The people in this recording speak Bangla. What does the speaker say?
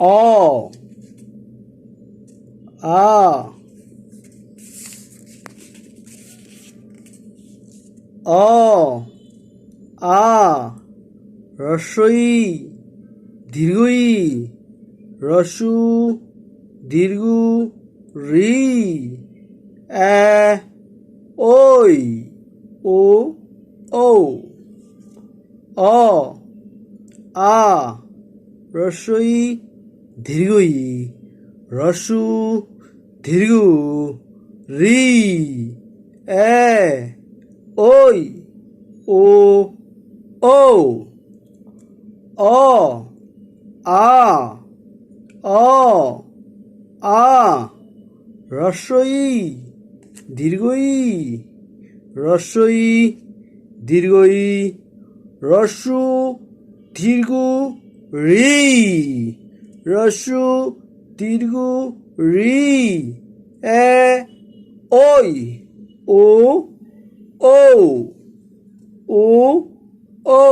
অ আ অ আ রস্বই দীর্ঘই রসু দীর্ঘ রি এ ওই ও ও অ আ রস্বই দীর্ঘই রসু দীর্ঘ রি, এ ওই ও ও অ, আ অ, আ রস্বই দীর্ঘই রস্বই দীর্ঘই রস্যু দীর্ঘ রি। রস্যু দীর্ঘ রি এ ওই ও ও ও ও